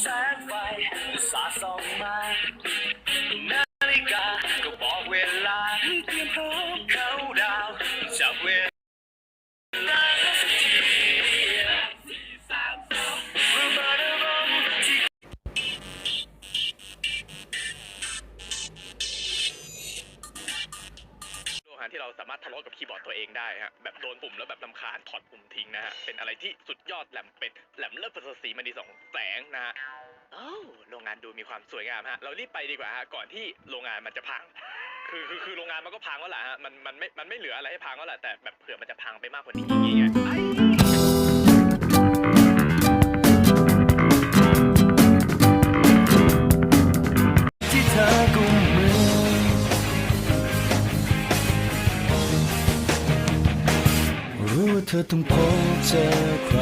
แสงไฟสาดส่องมานาฬิกาก็บอกเวลาเตรียมพร้อมเข้าดาวจับเวล โลหะที่เราสามารถทะเลาะกับคีย์บอร์ดตัวเองได้ฮะแบบโดนปุ่มแล้วแบบลำคาญถอดปุ่มทิ้งนะฮะเป็นอะไรที่สุดยอดแหลมเป็ดแหลมเลิศประเสริฐศรีมันดีสองแสงนะฮะโอ้าโรงงานดูมีความสวยงามฮะเรารีบไปดีกว่าฮะก่อนที่โรงงานมันจะพัง คือคือคือโรงงานมันก็พังแล้วแหละฮะมันมันไม่มันไม่เหลืออะไรให้พังแล้วแหละแต่แบบเผื่อมันจะพังไปมากกว่านี้อย่างเงี้ย เธอต้องพบเจอใคร